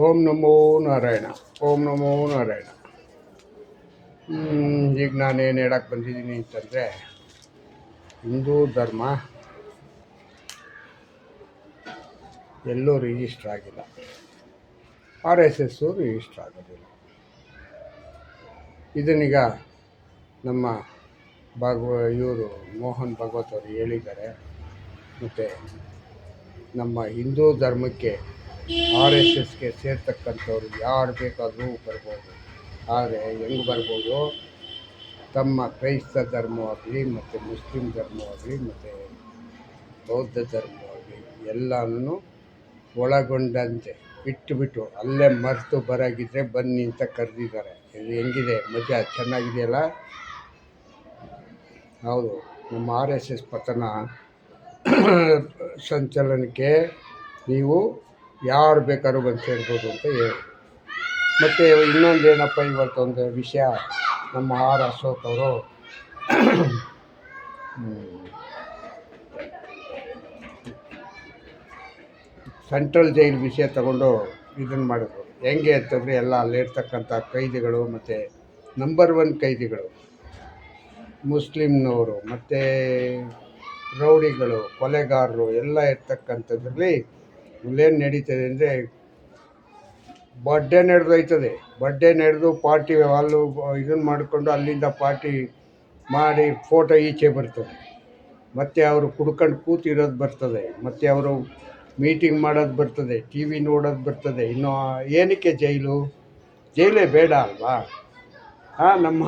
ಓಂ ನಮೋ ನಾರಾಯಣ, ಓಂ ನಮೋ ನಾರಾಯಣ. ಈಗ ನಾನೇನು ಹೇಳಕ್ಕೆ ಬಂದಿದ್ದೀನಿ ಅಂತಂದರೆ, ಹಿಂದೂ ಧರ್ಮ ಎಲ್ಲೂ ರಿಜಿಸ್ಟರ್ ಆಗಿಲ್ಲ. ಆರ್ ಎಸ್ ಎಸ್ಸು ರಿಜಿಸ್ಟರ್ ಆಗೋದಿಲ್ಲ. ಇದನ್ನೀಗ ನಮ್ಮ ಭಾಗವ, ಇವರು ಮೋಹನ್ ಭಾಗವತ್ ಅವರು ಹೇಳಿದ್ದಾರೆ. ಮತ್ತು ನಮ್ಮ ಹಿಂದೂ ಧರ್ಮಕ್ಕೆ ಆರ್ ಎಸ್ ಎಸ್ಗೆ ಸೇರ್ತಕ್ಕಂಥವ್ರು ಯಾರು ಬೇಕಾದರೂ ಬರ್ಬೋದು. ಆದರೆ ಹೆಂಗೆ ಬರ್ಬೋದು? ತಮ್ಮ ಕ್ರೈಸ್ತ ಧರ್ಮವಾಗಲಿ ಮತ್ತು ಮುಸ್ಲಿಂ ಧರ್ಮವಾಗಲಿ ಮತ್ತು ಬೌದ್ಧ ಧರ್ಮವಾಗಲಿ ಎಲ್ಲನೂ ಒಳಗೊಂಡಂತೆ. ಬಿಟ್ಟುಬಿಟ್ಟು ಅಲ್ಲೇ ಮರೆತು ಬರಾಗಿದ್ದರೆ ಬನ್ನಿ ಅಂತ ಕರೆದಿದ್ದಾರೆ. ಇದು ಹೆಂಗಿದೆ? ಮಜಾ? ಚೆನ್ನಾಗಿದೆಯಲ್ಲ? ಹೌದು. ನಮ್ಮ ಆರ್ ಎಸ್ ಎಸ್ ಪತನ ಸಂಚಲನಕ್ಕೆ ನೀವು ಯಾರು ಬೇಕಾದ್ರೂ ಬಂದು ಸೇರ್ಬೋದು ಅಂತ ಹೇಳಿ. ಮತ್ತು ಇನ್ನೊಂದು ಏನಪ್ಪ ಇವತ್ತೊಂದು ವಿಷಯ, ನಮ್ಮ ಆರ್ ಅಶೋಕ್ ಅವರು ಸೆಂಟ್ರಲ್ ಜೈಲ್ ವಿಷಯ ತಗೊಂಡು ಇದನ್ನು ಮಾಡಿದ್ರು. ಹೆಂಗೆ ಅಂತಂದರೆ ಎಲ್ಲ ಅಲ್ಲಿರ್ತಕ್ಕಂಥ ಕೈದಿಗಳು ಮತ್ತು ನಂಬರ್ ಒನ್ ಕೈದಿಗಳು, ಮುಸ್ಲಿಮ್ನವರು, ಮತ್ತು ರೌಡಿಗಳು, ಕೊಲೆಗಾರರು ಎಲ್ಲ ಇರ್ತಕ್ಕಂಥದ್ರಲ್ಲಿ ಇಲ್ಲೇನು ನಡೀತದೆ ಅಂದರೆ ಬರ್ಡೇ ನಡೆದೋಯ್ತದೆ ಬರ್ಡೇ ನಡೆದು ಪಾರ್ಟಿ ಅಲ್ಲೂ ಇದನ್ನು ಮಾಡಿಕೊಂಡು ಅಲ್ಲಿಂದ ಪಾರ್ಟಿ ಮಾಡಿ ಫೋಟೋ ಈಚೆ ಬರ್ತದೆ. ಮತ್ತು ಅವರು ಕುಡ್ಕೊಂಡು ಕೂತಿರೋದು ಬರ್ತದೆ. ಮತ್ತು ಅವರು ಮೀಟಿಂಗ್ ಮಾಡೋದು ಬರ್ತದೆ ಟಿ ವಿ ನೋಡೋದು ಬರ್ತದೆ. ಇನ್ನು ಏನಕ್ಕೆ ಜೈಲು? ಜೈಲೇ ಬೇಡ ಅಲ್ವಾ? ಹಾಂ ನಮ್ಮ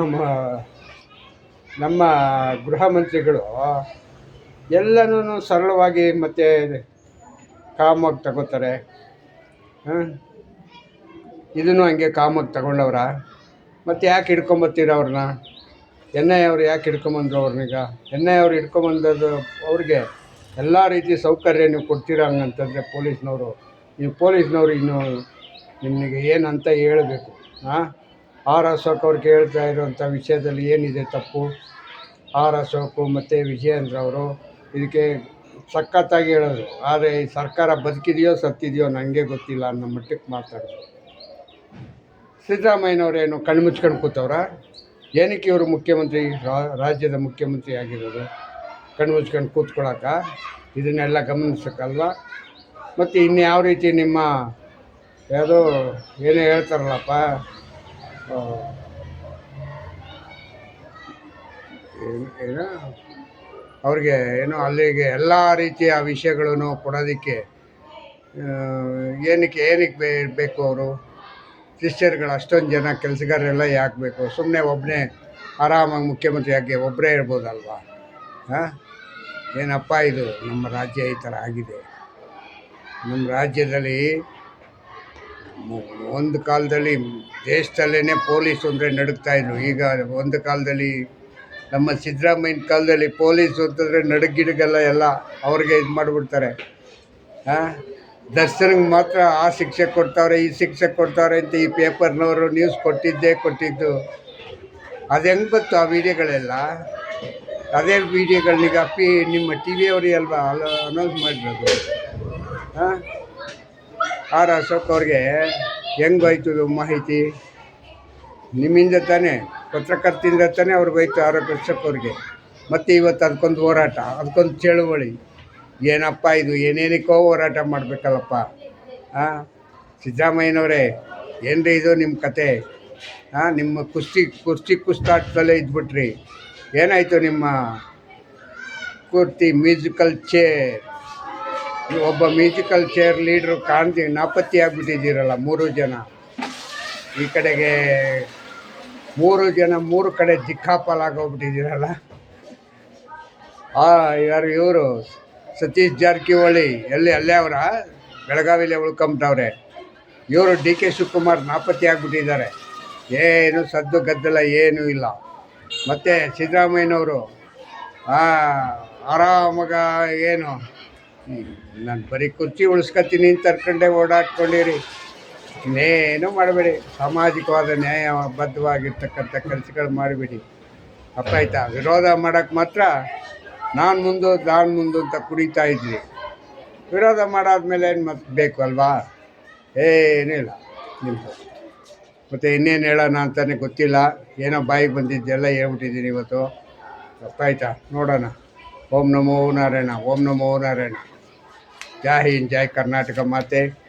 ನಮ್ಮ ಗೃಹ ಮಂತ್ರಿಗಳು ಎಲ್ಲನೂ ಸರಳವಾಗಿ ಮತ್ತು ಕಾಮಾಗಿ ತಗೋತಾರೆ. ಹಾಂ? ಇದನ್ನು ಹಂಗೆ ಕಾಮಾಗಿ ತಗೊಂಡವ್ರ. ಮತ್ತು ಯಾಕೆ ಹಿಡ್ಕೊಂಬತ್ತೀರ ಅವ್ರನ್ನ? ಎನ್ ಐ ಅವ್ರು ಯಾಕೆ ಹಿಡ್ಕೊಂಬಂದ್ರು ಅವ್ರನ್ನೀಗ? ಎನ್ ಐ ಅವ್ರು ಹಿಡ್ಕೊಂಬಂದದ್ದು ಅವ್ರಿಗೆ ಎಲ್ಲ ರೀತಿ ಸೌಕರ್ಯ ನೀವು ಕೊಡ್ತೀರಾ ಹಂಗಂತಂದರೆ ಪೊಲೀಸ್ನವರು. ನೀವು ಪೊಲೀಸ್ನವರು ಇನ್ನು ನಿಮಗೆ ಏನಂತ ಹೇಳಬೇಕು, ಹಾಂ? ಆರ್ ಅಶೋಕ್ ಅವ್ರಿಗೆ ಹೇಳ್ತಾ ಇರೋಂಥ ವಿಷಯದಲ್ಲಿ ಏನಿದೆ ತಪ್ಪು? ಆರ್ ಅಶೋಕು ಮತ್ತು ವಿಜಯೇಂದ್ರ ಅವರು ಇದಕ್ಕೆ ಸಖತ್ತಾಗಿ ಹೇಳೋದು. ಆದರೆ ಈ ಸರ್ಕಾರ ಬದುಕಿದೆಯೋ ಸತ್ತಿದೆಯೋ ನನಗೆ ಗೊತ್ತಿಲ್ಲ ಅನ್ನೋ ಮಟ್ಟಕ್ಕೆ ಮಾತಾಡೋದು. ಸಿದ್ದರಾಮಯ್ಯನವರೇನು ಕಣ್ಣು ಮುಚ್ಕೊಂಡು ಕೂತವ್ರ? ಏನಕ್ಕೆ ಇವರು ಮುಖ್ಯಮಂತ್ರಿ ರಾಜ್ಯದ ಮುಖ್ಯಮಂತ್ರಿ ಆಗಿರೋದು? ಕಣ್ಣು ಮುಚ್ಕೊಂಡು ಕೂತ್ಕೊಳ್ಳೋಕ ಇದನ್ನೆಲ್ಲ ಗಮನಿಸಬೇಕಲ್ವ ಮತ್ತು ಇನ್ಯಾವ ರೀತಿ ನಿಮ್ಮ ಯಾವುದೋ ಏನೇ ಹೇಳ್ತಾರಲ್ಲಪ್ಪ ಏನೋ ಅವ್ರಿಗೆ ಏನು ಅಲ್ಲಿಗೆ ಎಲ್ಲ ರೀತಿಯ ವಿಷಯಗಳನ್ನು ಕೊಡೋದಕ್ಕೆ ಏನಕ್ಕೆ ಏನಕ್ಕೆ ಬೇ, ಬೇಕು ಅವರು? ಸಿಸ್ಟರ್ಗಳು ಅಷ್ಟೊಂದು ಜನ ಕೆಲಸಗಾರರೆಲ್ಲ ಯಾಕೆ ಬೇಕು ಸುಮ್ಮನೆ ಒಬ್ಬನೇ ಆರಾಮಾಗಿ ಮುಖ್ಯಮಂತ್ರಿ ಆಗಿ ಒಬ್ಬರೇ ಇರ್ಬೋದಲ್ವಾ? ಹಾಂ ಏನಪ್ಪ ಇದು? ನಮ್ಮ ರಾಜ್ಯ ಈ ಥರ ಆಗಿದೆ. ನಮ್ಮ ರಾಜ್ಯದಲ್ಲಿ ಒಂದು ಕಾಲದಲ್ಲಿ ದೇಶದಲ್ಲೇ ಪೊಲೀಸ್ ಅಂದರೆ ನಡುಗ್ತಾಯಿದ್ರು ಈಗ ಒಂದು ಕಾಲದಲ್ಲಿ ನಮ್ಮ ಸಿದ್ದರಾಮಯ್ಯನ ಕಾಲದಲ್ಲಿ ಪೊಲೀಸ್ ಅಂತಂದರೆ ನಡುಗಿಡಗೆಲ್ಲ ಎಲ್ಲ ಅವ್ರಿಗೆ ಇದು ಮಾಡಿಬಿಡ್ತಾರೆ. ಹಾಂ? ದರ್ಶನ್ಗೆ ಮಾತ್ರ ಆ ಶಿಕ್ಷೆ ಕೊಡ್ತಾವ್ರೆ, ಈ ಶಿಕ್ಷೆ ಕೊಡ್ತಾವ್ರೆ ಅಂತ ಈ ಪೇಪರ್ನವರು ನ್ಯೂಸ್ ಕೊಟ್ಟಿದ್ದೇ ಕೊಟ್ಟಿದ್ದು. ಅದು ಹೆಂಗೆ ಬಂತು ಆ ವಿಡಿಯೋಗಳೆಲ್ಲ? ಅದೇ ವಿಡಿಯೋಗಳನ್ನೀಗ ಅಪ್ಪಿ ನಿಮ್ಮ ಟಿ ವಿಯವರೇ ಅಲ್ವಾ? ಅನೌನ್ಸ್ ಮಾಡಬೇಕು ಹಾಂ? ಆರ್ ಅಶೋಕ್ ಅವ್ರಿಗೆ ಹೆಂಗೋಯ್ತು ಮಾಹಿತಿ? ನಿಮ್ಮಿಂದ ತಾನೇ? ಪತ್ರಕರ್ತಿಂದ ತಾನೇ ಅವ್ರಿಗೆ ಹೋಯ್ತು ಆರೋಗ್ಯ ಅಶೋಕ್ ಅವ್ರಿಗೆ ಮತ್ತು ಇವತ್ತು ಅದಕ್ಕೊಂದು ಹೋರಾಟ ಅದಕ್ಕೊಂದು ಚಳುವಳಿ. ಏನಪ್ಪ ಇದು, ಏನೇನಕ್ಕೋ ಹೋರಾಟ ಮಾಡಬೇಕಲ್ಲಪ್ಪ. ಹಾಂ ಸಿದ್ದರಾಮಯ್ಯನವರೇ, ಏನ್ರಿ ಇದು ನಿಮ್ಮ ಕತೆ? ಹಾಂ ನಿಮ್ಮ ಕುಸ್ತಿ ಕುಸ್ತಿ ಕುಸ್ತಾಟದಲ್ಲೇ ಇದ್ಬಿಟ್ರಿ. ಏನಾಯಿತು ನಿಮ್ಮ ಕುರ್ತಿ ಮ್ಯೂಸಿಕಲ್ ಚೇರ್? ಒಬ್ಬ ಮ್ಯೂಸಿಕಲ್ ಚೇರ್ ಲೀಡ್ರು ಕಾಣ್ತೀವಿ ನಾಪತ್ತಿ ಆಗಿಬಿಟ್ಟಿದ್ದೀರಲ್ಲ ಮೂರು ಜನ. ಈ ಕಡೆಗೆ ಮೂರು ಜನ, ಮೂರು ಕಡೆ ದಿಕ್ಕಾಪಾಲಾಗೋಗ್ಬಿಟ್ಟಿದ್ದೀರಲ್ಲ? ಆ, ಯಾರು ಇವರು? ಸತೀಶ್ ಜಾರಕಿಹೊಳಿ, ಎಲ್ಲಿ, ಅಲ್ಲೇ ಅವರ? ಬೆಳಗಾವಿಲೇ ಉಳ್ಕೊಂಬಿಟ್ಟವ್ರೆ ಇವರು ಡಿ ಕೆ ಶಿವಕುಮಾರ್ ನಾಪತ್ತೆ ಆಗಿಬಿಟ್ಟಿದ್ದಾರೆ. ಏನು ಸದ್ದು ಗದ್ದಲ ಏನೂ ಇಲ್ಲ. ಮತ್ತು ಸಿದ್ದರಾಮಯ್ಯನವರು ಆರಾಮಾಗ ಏನು? ನಾನು ಬರೀ ಕುರ್ಚಿ ಉಳಿಸ್ಕೊತೀನಿ ಅಂತ ತರ್ಕೊಂಡೆ ಓಡಾಡ್ಕೊಂಡಿರಿ. ಇನ್ನೇನು ಮಾಡಬೇಡಿ. ಸಾಮಾಜಿಕವಾದ ನ್ಯಾಯ ನ್ಯಾಯಬದ್ಧವಾಗಿರ್ತಕ್ಕಂಥ ಕೆಲಸಗಳು ಮಾಡಬೇಡಿ. ಅಪ್ಪ ಆಯ್ತಾ ವಿರೋಧ ಮಾಡೋಕ್ಕೆ ಮಾತ್ರ ನಾನು ಮುಂದು ನಾನು ಮುಂದು ಅಂತ ಕುಡಿತಾ ಇದ್ವಿ. ವಿರೋಧ ಮಾಡಾದ್ಮೇಲೆ ಏನು ಮತ್ತೆ ಬೇಕು ಅಲ್ವಾ? ಏನೂ ಇಲ್ಲ. ನಿಮ್ಮದು ಮತ್ತು ಇನ್ನೇನು ಹೇಳೋಣ ಅಂತಲೇ ಗೊತ್ತಿಲ್ಲ. ಏನೋ ಬಾಯಿಗೆ ಬಂದಿದ್ದೆಲ್ಲ ಹೇಳ್ಬಿಟ್ಟಿದ್ದೀನಿ ಇವತ್ತು. ಅಪ್ಪ ಆಯ್ತಾ ನೋಡೋಣ. ಓಂ ನಮೋ ನಾರಾಯಣ, ಓಂ ನಮೋ ನಾರಾಯಣ. ಜೈ ಜಾಯ್ ಕರ್ನಾಟಕ ಮಾತೆ.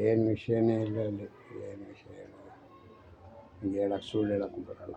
ಏನು ವಿಷಯನೇ ಇಲ್ಲ ಅಲ್ಲಿ ಏನು ವಿಷಯ ಇಲ್ಲ. ಹೇಳಕ್ಕೆ ಸುಳ್ಳು ಹೇಳಕ್ಕೆ ಬರೋಲ್ಲ